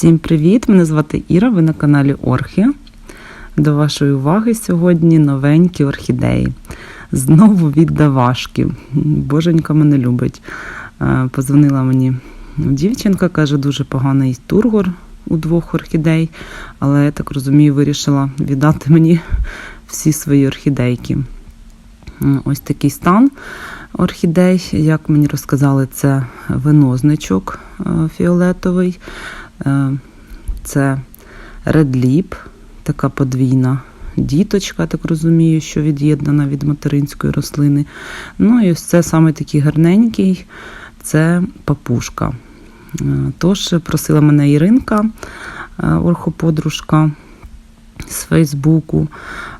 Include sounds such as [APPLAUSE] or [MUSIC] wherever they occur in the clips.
Всім привіт! Мене звати Іра, ви на каналі Орхи. До вашої уваги сьогодні новенькі орхідеї. Знову від Давашки. Боженька мене любить. Е, Позвонила мені дівчинка, каже, дуже поганий тургор у двох орхідей, але я так розумію, вирішила віддати мені всі свої орхідейки. Ось такий стан орхідей. Як мені розказали, це винозничок е, фіолетовий. Е, Це редліп, така подвійна діточка, так розумію, що від'єднана від материнської рослини. Ну і ось це саме такий гарненький, це папушка. Е, Тож просила мене Іринка, е, орхоподружка з Фейсбуку,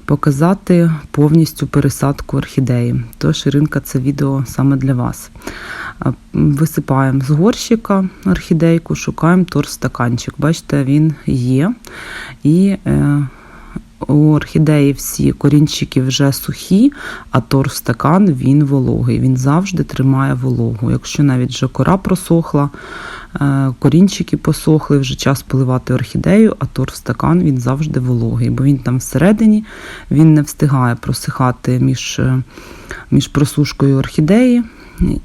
показати повністю пересадку орхідеї. Тож, Іринка, це відео саме для вас. Висипаємо з горщика орхідейку, шукаємо торстаканчик. Бачите, він є. І е, у орхідеї всі корінчики вже сухі, а торстакан він вологий. Він завжди тримає вологу. Якщо навіть вже кора просохла, е, корінчики посохли, вже час поливати орхідею, а торстакан він завжди вологий, бо він там всередині він не встигає просихати між, е, між просушкою орхідеї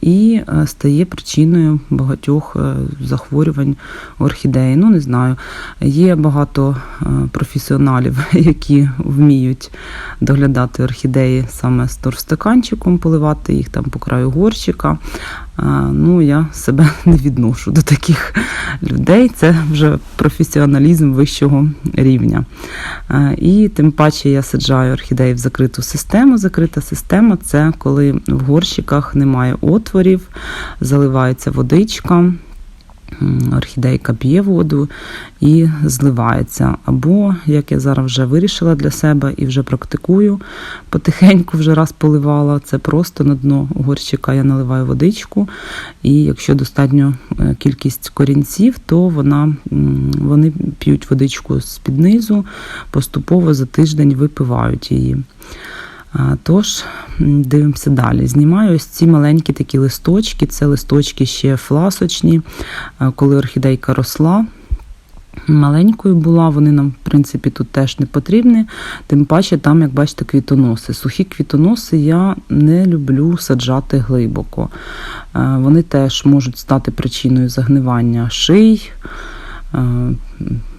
і е, стає причиною багатьох е, захворювань орхідеї. Ну, не знаю. Є багато е, професіоналів, [LAUGHS] які вміють доглядати орхідеї саме з торстаканчиком, поливати їх там по краю горщика. Ну, я себе [LAUGHS] не відношу до таких людей. Це вже професіоналізм вищого рівня. І тим паче я саджаю орхідеї в закриту систему. Закрита система це коли в горщиках немає отворів, заливається водичка. Орхідейка п'є воду і зливається. Або, як я зараз вже вирішила для себе і вже практикую, потихеньку вже раз поливала, це просто на дно горщика я наливаю водичку. І якщо достатньо е, кількість корінців, то вона, вони п'ють водичку з-під низу, поступово за тиждень випивають її. Тож, дивимося далі. Знімаю ось ці маленькі такі листочки. Це листочки ще фласочні. Коли орхідейка росла, маленькою була, вони нам, в принципі, тут теж не потрібні. Тим паче, там, як бачите, квітоноси. Сухі квітоноси я не люблю саджати глибоко. Вони теж можуть стати причиною загнивання ший.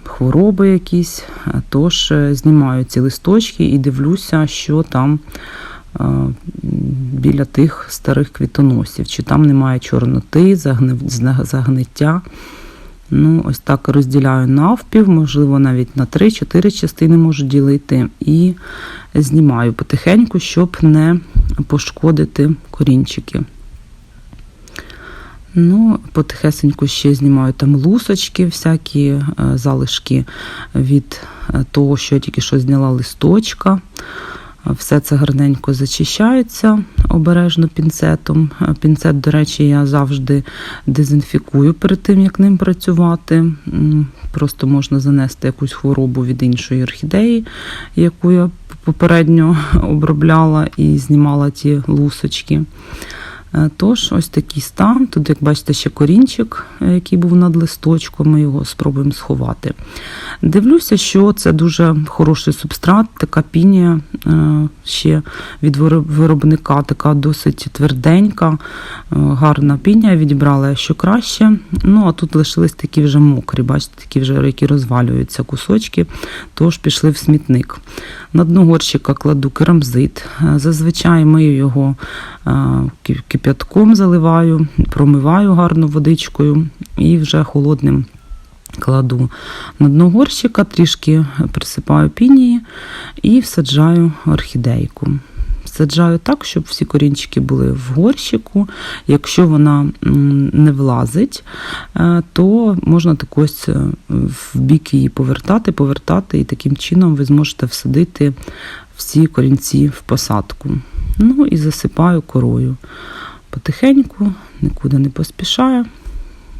Хвороби якісь. Тож е, знімаю ці листочки і дивлюся, що там е, біля тих старих квітоносів, чи там немає чорноти, загниття. Ну, ось так розділяю навпів, можливо, навіть на 3-4 частини можу ділити, і знімаю потихеньку, щоб не пошкодити корінчики. Ну, потихесеньку ще знімаю там лусочки, всякі е, залишки від е, того, що я тільки що зняла листочка. Е, Все це гарненько зачищається обережно пінцетом. Пінцет, до речі, я завжди дезінфікую перед тим, як ним працювати. Просто можна занести якусь хворобу від іншої орхідеї, яку я попередньо [LAUGHS] обробляла і знімала ті лусочки. Е, Тож, ось такий стан. Тут, як бачите, ще корінчик, е, який був над листочком, ми його спробуємо сховати. Дивлюся, що це дуже хороший субстрат, така пінія е, ще від виробника, така досить тверденька, гарна пінія. Відібрала що краще. Ну, а тут лишились такі вже мокрі, бачите, такі вже, які розвалюються кусочки, тож пішли в смітник. На дно горщика кладу керамзит. Е, Зазвичай мию його е, кип'ятком заливаю, промиваю гарно водичкою і вже холодним кладу на дно горщика, трішки присипаю пінії і всаджаю орхідейку. Саджаю так, щоб всі корінчики були в горщику. Якщо вона не влазить, е, то можна так е, в бік її повертати, повертати, і таким чином ви зможете всадити всі корінці в посадку. Ну і засипаю корою. Потихеньку, нікуди не поспішаю,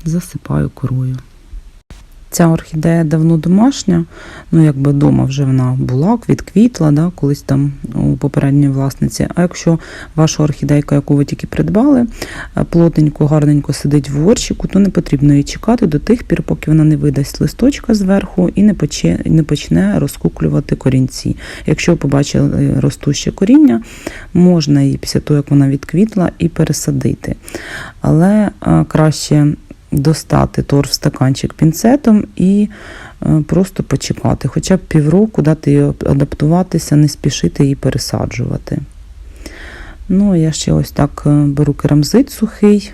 засипаю корою. Ця орхідея давно домашня, ну якби вдома вже вона була, квітквітла, да, колись там у попередньої власниці. А якщо ваша орхідейка, яку ви тільки придбали, е, плотненько, гарненько сидить в горщику, то не потрібно її чекати до тих пір, поки вона не видасть листочка зверху і не почне, не почне розкуклювати корінці. Якщо ви побачили ростуще коріння, можна її після того, як вона відквітла, і пересадити. Але е, краще достати торф стаканчик пінцетом і е, просто почекати, хоча б півроку дати їй адаптуватися, не спішити її пересаджувати. Ну, я ще ось так е, беру керамзит сухий,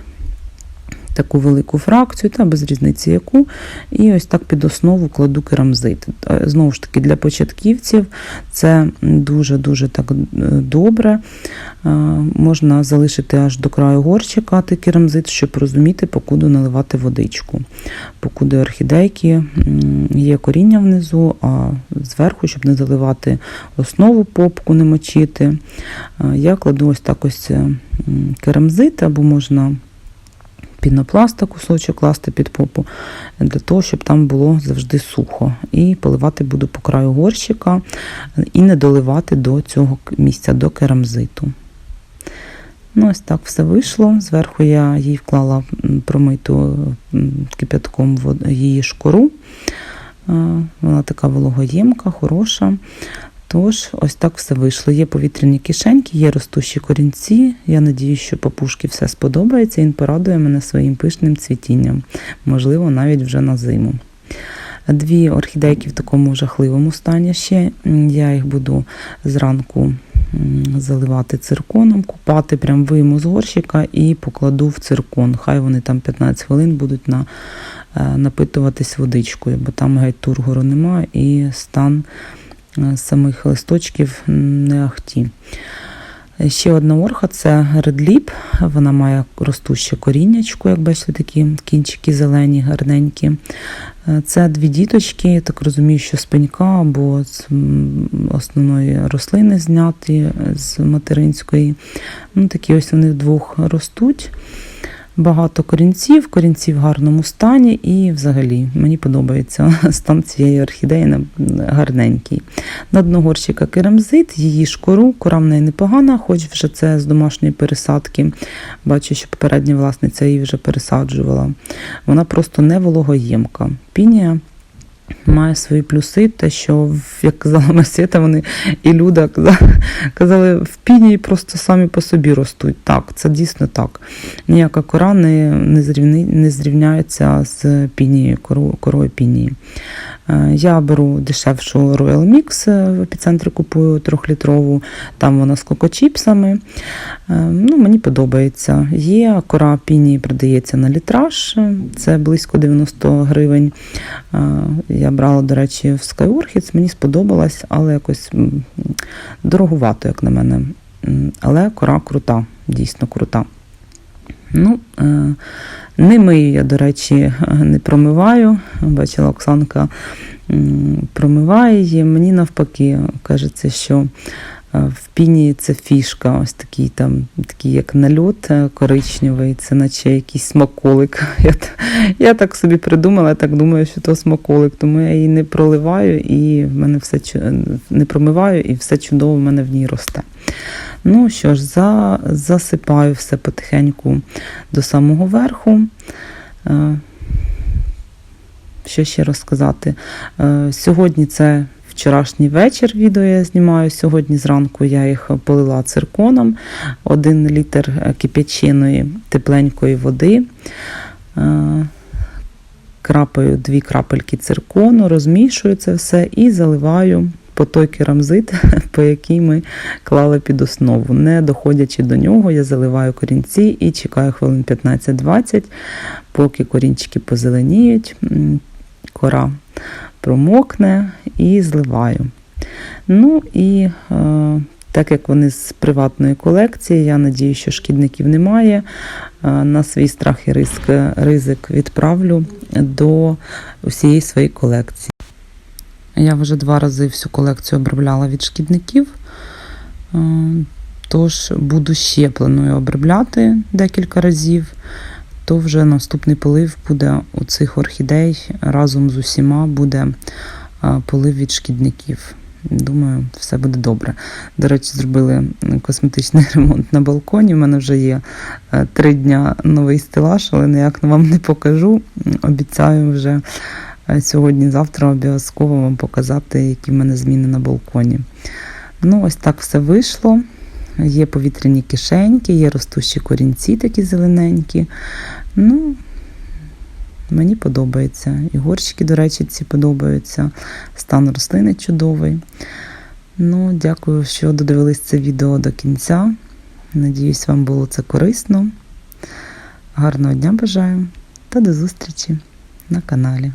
таку велику фракцію, та без різниці яку, і ось так під основу кладу керамзит. Е, Знову ж таки, для початківців це дуже-дуже так е, добре. Е, Можна залишити аж до краю горщика керамзит, щоб розуміти, покуди наливати водичку. Покуди орхідейки є коріння внизу, а зверху, щоб не заливати основу попку, не мочити. Я кладу ось так ось керамзит, або можна пінопласта кусочок класти під попу, для того, щоб там було завжди сухо. І поливати буду по краю горщика і не доливати до цього місця, до керамзиту. Ну, ось так все вийшло. Зверху я їй вклала промиту кипятком її шкуру. Е, Вона така вологоємка, хороша. Тож, ось так все вийшло. Є повітряні кишеньки, є ростущі корінці. Я надію, що папушки все сподобається. Він порадує мене своїм пишним цвітінням, можливо, навіть вже на зиму. Дві орхідейки в такому жахливому стані ще. Я їх буду зранку заливати цирконом, купати, прям вийму з горщика і покладу в циркон. Хай вони там 15 хвилин будуть на, е, напитуватись водичкою, бо там геть тургору нема і стан самих листочків не ахті. Е, Ще одна орха це редліп. Вона має ростуще коріннячко, як бачите, такі кінчики зелені, гарненькі. Е, Це дві діточки, я так розумію, що з або з основної рослини зняті е, з материнської. Ну, такі ось вони вдвох ростуть. Багато корінців, корінці в гарному стані, і взагалі мені подобається [LAUGHS] стан цієї орхідеї гарненький. На дно горщика керамзит, її шкуру, кора в неї непогана, хоч вже це з домашньої пересадки. Бачу, що попередня власниця її вже пересаджувала. Вона просто не вологоємка. Пінія має свої плюси, те, що, як казала Масета, вони і Люда казали, в пінії просто самі по собі ростуть. Так, це дійсно так. Ніяка кора не, не, зрівни, не зрівняється з пінією, корою, пінії. Е, Я беру дешевшу Royal Mix е, в епіцентрі купую трьохлітрову, там вона з кокочіпсами. Е, Ну, мені подобається. Є кора пінії продається на літраж, це близько 90 гривень. Я брала, до речі, в Sky Orchids, мені сподобалась, але якось дороговато, як на мене. Але кора крута, дійсно крута. Ну, е, не мию я, до речі, [LAUGHS] не промиваю. Бачила, Оксанка промиває її. Мені навпаки кажеться, що в піні це фішка, ось такий там, такий як нальот е, коричневий, це наче якийсь смаколик. [LAUGHS] Я, я так собі придумала, я так думаю, що то смаколик, тому я її не проливаю і в мене все не промиваю, і все чудово в мене в ній росте. Ну що ж, за, засипаю все потихеньку до самого верху. Е, Що ще розказати? Е, Сьогодні це вчорашній вечір відео я знімаю. Сьогодні зранку я їх полила цирконом. Один літр кип'яченої тепленької води. Е, Крапаю дві крапельки циркону, розмішую це все і заливаю по той керамзит, [LAUGHS] по який ми клали під основу. Не доходячи до нього, я заливаю корінці і чекаю хвилин 15-20, поки корінчики позеленіють, кора промокне і зливаю. Ну і е, так як вони з приватної колекції, я надію, що шкідників немає. Е, На свій страх і ризик, ризик відправлю до усієї своєї колекції. Я вже два рази всю колекцію обробляла від шкідників. Е, Тож буду ще планую обробляти декілька разів. То вже наступний полив буде у цих орхідей разом з усіма буде полив від шкідників. Думаю, все буде добре. До речі, зробили косметичний [LAUGHS] ремонт на балконі. У мене вже є е, три дня новий стелаж, але ніяк вам не покажу. Обіцяю вже е, сьогодні-завтра обов'язково вам показати, які в мене зміни на балконі. Ну, ось так все вийшло. Є повітряні кишеньки, є ростущі корінці такі зелененькі. Ну, мені подобається. І горщики, до речі, ці подобаються. Стан рослини чудовий. Ну, дякую, що додивились це відео до кінця. Надіюсь, вам було це корисно. Гарного дня бажаю та до зустрічі на каналі.